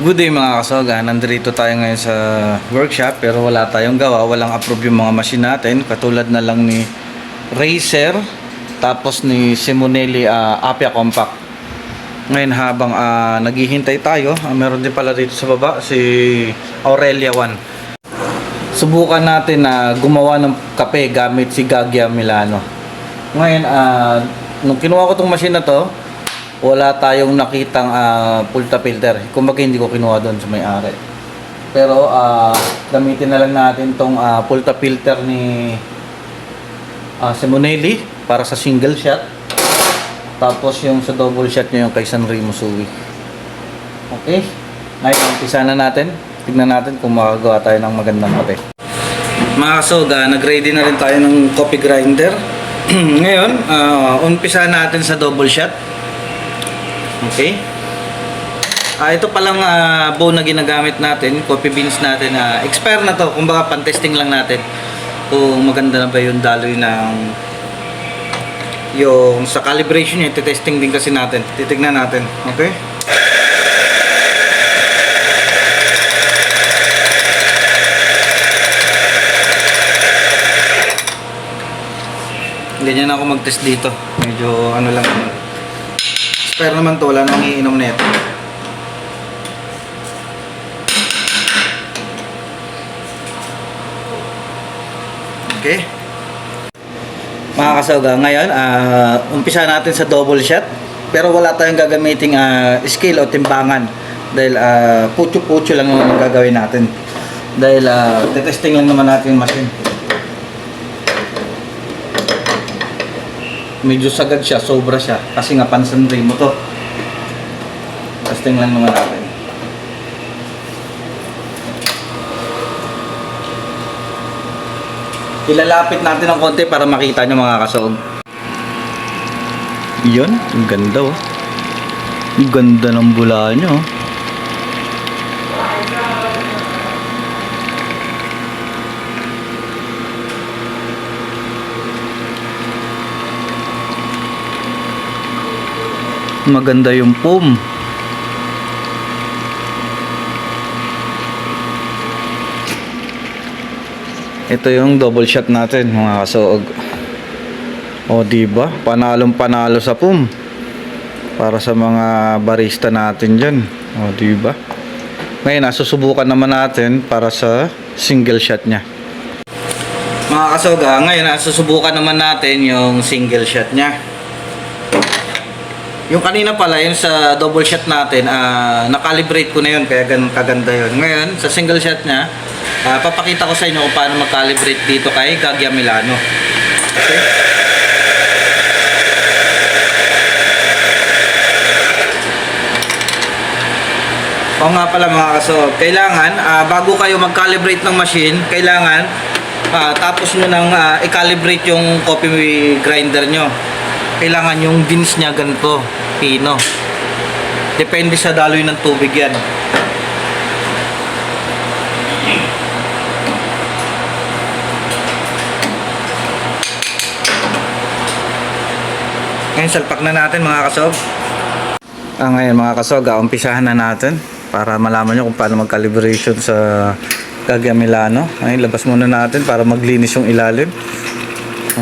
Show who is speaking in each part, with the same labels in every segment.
Speaker 1: Good day mga kasoga, nandito tayo ngayon sa workshop pero wala tayong gawa, walang approve yung mga machine natin katulad na lang ni Racer tapos ni Simonelli ah, Apia Compact. Ngayon habang ah, naghihintay tayo, ah, meron din pala dito sa baba si Aurelia 1. Subukan natin na gumawa ng kape gamit si Gaggia Milano. Ngayon, ah, nung kinuha ko tong machine na to, wala tayong nakitang uh, pulta filter. Kumbaga hindi ko kinuha doon sa may-ari. Pero ah, gamitin na lang natin tong ah, pulta filter ni ah, Simonelli para sa single shot. Tapos yung sa double shot niya yung kay Sanremo Sui. Okay? Ngayon, umpisa na natin. Tignan natin kung makagawa tayo ng magandang kape. Mga kasoga, nag-ready na rin tayo ng coffee grinder. Ngayon, ah, umpisa natin sa double shot. Okay? Ah, ito palang uh, bow na ginagamit natin, coffee beans natin. ah expire na to, kumbaga pan-testing lang natin kung maganda na ba yung daloy ng yung sa calibration niya, testing din kasi natin. Titignan natin, okay? Ganyan ako mag-test dito. Medyo ano lang. Expire naman to, wala nang iinom nito. Okay. Mga kasawga, ngayon, ah, umpisa natin sa double shot. Pero wala tayong gagamiting ah, scale o timbangan. Dahil uh, putyo-putyo lang naman gagawin natin. Dahil uh, testing lang naman natin yung machine. Medyo sagad siya, sobra siya. Kasi nga pansan rin mo to. Testing lang naman natin. Ilalapit natin ng konti para makita nyo mga kasog. Yun, ang ganda oh. Ang ganda ng bula nyo. oh. Maganda yung foam. Ito yung double shot natin mga kasuog. O di ba? Panalong panalo sa pum. Para sa mga barista natin diyan. O di ba? Ngayon nasusubukan naman natin para sa single shot niya. Mga kasoga, ngayon nasusubukan naman natin yung single shot niya. Yung kanina pala, yung sa double shot natin, ah, nakalibrate ko na yun, kaya ganun kaganda yun. Ngayon, sa single shot niya, ah, papakita ko sa inyo kung paano mag-calibrate dito kay Gaggia Milano. Okay? Oo nga pala mga kaso, kailangan, ah, bago kayo mag-calibrate ng machine, kailangan ah, tapos nyo nang ah, i-calibrate yung coffee grinder nyo. Kailangan yung dins niya ganito, pino. Depende sa daloy ng tubig yan. Ngayon, salpak na natin mga kasog. Ah, ngayon mga kasog, ah, umpisahan na natin para malaman nyo kung paano mag-calibration sa Gaggia Milano. Ngayon, labas muna natin para maglinis yung ilalim.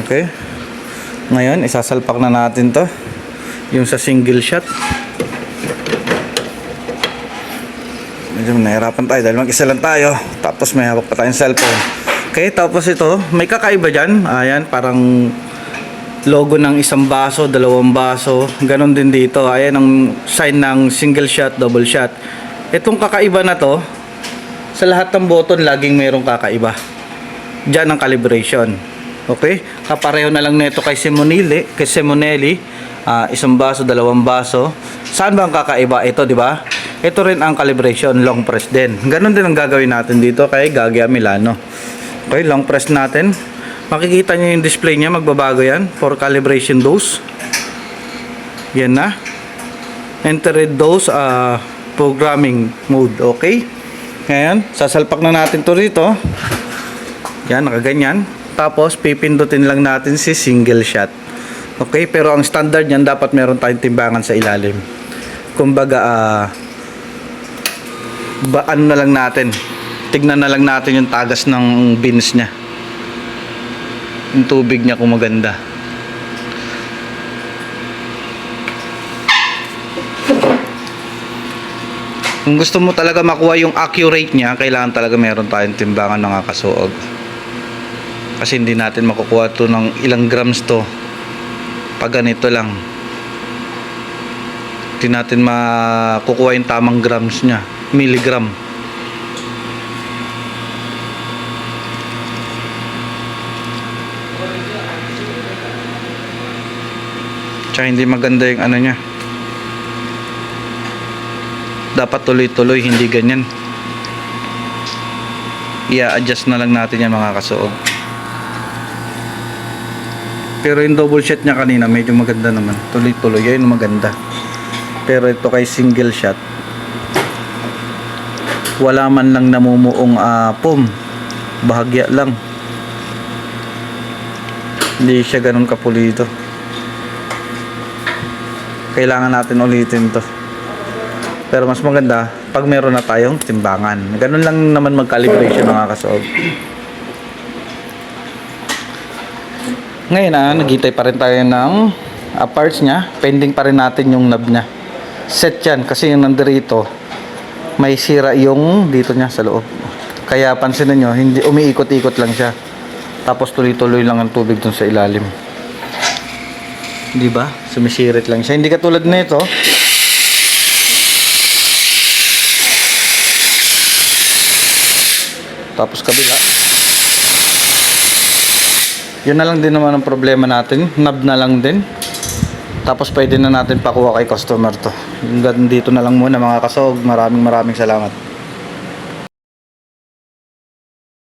Speaker 1: Okay. Ngayon, isasalpak na natin to. Yung sa single shot. Medyo nahirapan tayo dahil mag-isa lang tayo. Tapos may hawak pa tayong cellphone. Okay, tapos ito, may kakaiba dyan. Ayan, parang logo ng isang baso, dalawang baso. Ganon din dito. Ayan ang sign ng single shot, double shot. Itong kakaiba na to, sa lahat ng button, laging mayroong kakaiba. Diyan ang calibration. Okay? Kapareho na lang nito kay Simonelli, kay Simonelli, ah, isang baso, dalawang baso. Saan ba ang kakaiba? Ito, di ba? Ito rin ang calibration, long press din. Ganon din ang gagawin natin dito kay Gaggia Milano. Okay, long press natin. Makikita nyo yung display niya, magbabago yan for calibration dose. Yan na. Enter dose uh, programming mode, okay? Ngayon, sasalpak na natin to rito. Yan, nakaganyan. Tapos, pipindutin lang natin si single shot. Okay, pero ang standard niyan, dapat meron tayong timbangan sa ilalim. Kumbaga, ah, ba ano na lang natin. Tignan na lang natin yung tagas ng beans niya. Yung tubig niya kung maganda. Kung gusto mo talaga makuha yung accurate niya, kailangan talaga meron tayong timbangan ng kasuog. Kasi hindi natin makukuha to ng ilang grams to pag ganito lang. Hindi natin makukuha yung tamang grams niya, milligram. Tsaka hindi maganda yung ano niya. Dapat tuloy-tuloy, hindi ganyan. I-adjust na lang natin yan mga kasuog. Pero yung double shot niya kanina, medyo maganda naman. Tuloy-tuloy, yun maganda. Pero ito kay single shot, wala man lang namumuong uh, pom. Bahagya lang. Hindi siya ganun kapulido. Kailangan natin ulitin to. Pero mas maganda pag meron na tayong timbangan. Ganun lang naman mag-calibration mga kasob. Ngayon ah, nagitay pa rin tayo ng ah, parts niya. Pending pa rin natin yung knob niya. Set yan kasi yung nandirito may sira yung dito niya sa loob. Kaya pansin niyo hindi umiikot-ikot lang siya. Tapos tuloy-tuloy lang ang tubig dun sa ilalim. Di ba? Sumisirit lang siya. Hindi katulad nito. Tapos kabila. Yun na lang din naman ang problema natin. Knob na lang din. Tapos pwede na natin pakuha kay customer to. Hanggang dito na lang muna mga kasog. Maraming maraming salamat.